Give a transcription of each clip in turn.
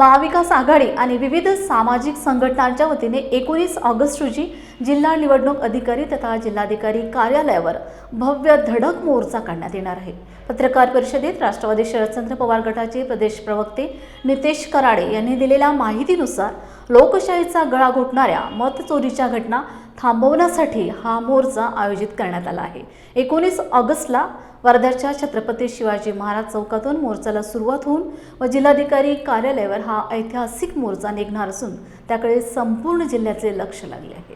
महाविकास आघाडी आणि विविध सामाजिक संघटनांच्या वतीने एकोणीस ऑगस्ट रोजी जिल्हा निवडणूक अधिकारी तथा जिल्हाधिकारी कार्यालयावर भव्य धडक मोर्चा काढण्यात येणार आहे. पत्रकार परिषदेत राष्ट्रवादी शरदचंद्र पवार गटाचे प्रदेश प्रवक्ते नितेश कराडे यांनी दिलेल्या माहितीनुसार लोकशाहीचा गळा घोटणाऱ्या मतचोरीच्या घटना थांबवण्यासाठी हा मोर्चा आयोजित करण्यात आला आहे. एकोणीस ऑगस्टला वर्ध्याच्या छत्रपती शिवाजी महाराज चौकातून मोर्चाला सुरुवात होऊन व जिल्हाधिकारी कार्यालयावर हा ऐतिहासिक मोर्चा निघणार असून त्याकडे संपूर्ण जिल्ह्याचे लक्ष लागले आहे.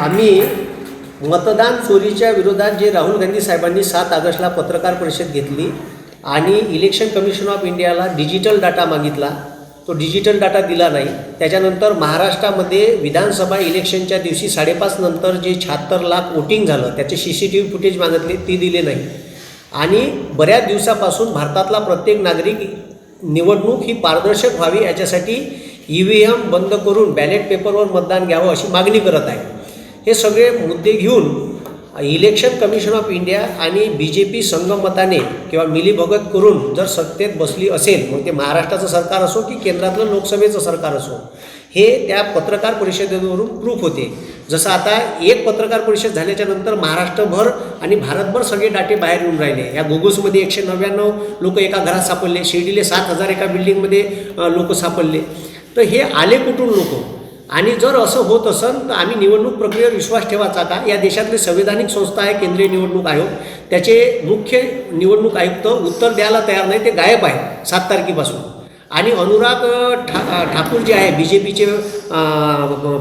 आम्ही मतदान चोरीच्या विरोधात जे राहुल गांधी साहेबांनी सात ऑगस्टला पत्रकार परिषद घेतली आणि इलेक्शन कमिशन ऑफ इंडियाला डिजिटल डाटा मागितला तो डिजिटल डाटा दिला नाही. त्याच्यानंतर महाराष्ट्रामध्ये विधानसभा इलेक्शनच्या दिवशी साडेपाच नंतर जे शहात्तर लाख वोटिंग झालं त्याचे C C T V footage मागितले ती दिले नाही. आणि बऱ्याच दिवसापासून भारतातला प्रत्येक नागरिक निवडणूक ही पारदर्शक व्हावी याच्यासाठी ई व्ही एम बंद करून बॅलेट पेपरवर मतदान घ्यावं अशी मागणी करत आहे. हे सगळे मुद्दे घेऊन इलेक्शन कमिशन ऑफ इंडिया आणि बी जे पी संगमताने किंवा मिलीभगत करून जर सत्तेत बसली असेल मग ते महाराष्ट्राचं सरकार असो की केंद्रातलं लोकसभेचं सरकार असो हे त्या पत्रकार परिषदेवरून प्रूफ होते. जसं आता एक पत्रकार परिषद झाल्याच्यानंतर महाराष्ट्रभर आणि भारतभर सगळे डाटे बाहेर येऊन राहिले. या गोगोसमध्ये एकशे नव्याण्णव लोक एका घरात सापडले शिर्डीले सात हजार एका बिल्डिंगमध्ये लोक सापडले. तर हे आले कुठून लोक? आणि जर असं होत असेल तर आम्ही निवडणूक प्रक्रियेवर विश्वास ठेवायचा का? या देशातली संविधानिक संस्था आहे केंद्रीय निवडणूक आयोग. त्याचे मुख्य निवडणूक आयुक्त उत्तर द्यायला तयार नाही ते गायब आहे सात तारखेपासून. आणि अनुराग ठा ठाकूर जे आहे बी जे पीचे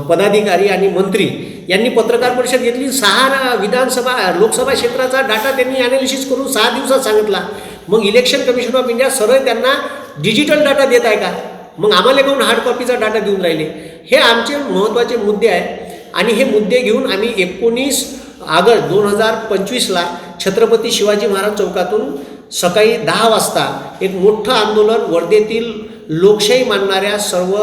पदाधिकारी आणि मंत्री. यांनी पत्रकार परिषद घेतली. सहा विधानसभा लोकसभा क्षेत्राचा डाटा त्यांनी ॲनालिसिस करून सहा दिवसात सांगितला. मग इलेक्शन कमिशन ऑफ इंडिया सरळ त्यांना डिजिटल डाटा देत आहे का? मग आम्हाला काहून हार्ड कॉपीचा डाटा देऊन राहिले? हे आमचे महत्त्वाचे मुद्दे आहेत. आणि हे मुद्दे घेऊन आम्ही एकोणीस ऑगस्ट दोन हजार पंचवीसला छत्रपती शिवाजी महाराज चौकातून सकाळी दहा वाजता एक मोठं आंदोलन वर्धेतील लोकशाही मानणाऱ्या सर्व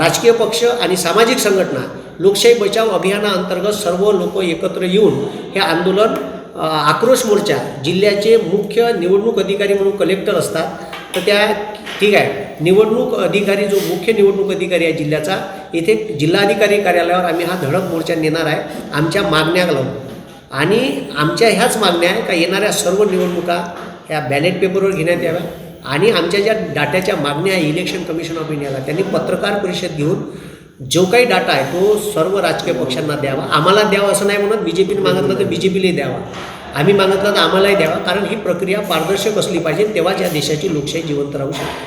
राजकीय पक्ष आणि सामाजिक संघटना लोकशाही बचाव अभियानाअंतर्गत सर्व लोक एकत्र येऊन हे आंदोलन आक्रोश मोर्चा जिल्ह्याचे मुख्य निवडणूक अधिकारी म्हणून कलेक्टर असतात. तर त्या ठीक आहे. निवडणूक अधिकारी जो मुख्य निवडणूक अधिकारी आहे जिल्ह्याचा येथे जिल्हाधिकारी कार्यालयावर आम्ही हा धडक मोर्चा नेणार आहे. आमच्या मागण्या लावून. आणि आमच्या ह्याच मागण्या आहे का येणाऱ्या सर्व निवडणुका ह्या बॅलेट पेपरवर घेण्यात याव्या. आणि आमच्या ज्या डाट्याच्या मागण्या आहे इलेक्शन कमिशन ऑफ इंडियाला त्यांनी पत्रकार परिषद घेऊन जो काही डाटा आहे तो सर्व राजकीय पक्षांना द्यावा. आम्हाला द्यावा असं नाही म्हणत बी जे पीने मागितलं तर बी जे पीलाही द्यावा. आम्ही मागितलं तर आम्हालाही द्यावा कारण ही प्रक्रिया पारदर्शक असली पाहिजे तेव्हाच या देशाची लोकशाही जिवंत राहू शकते.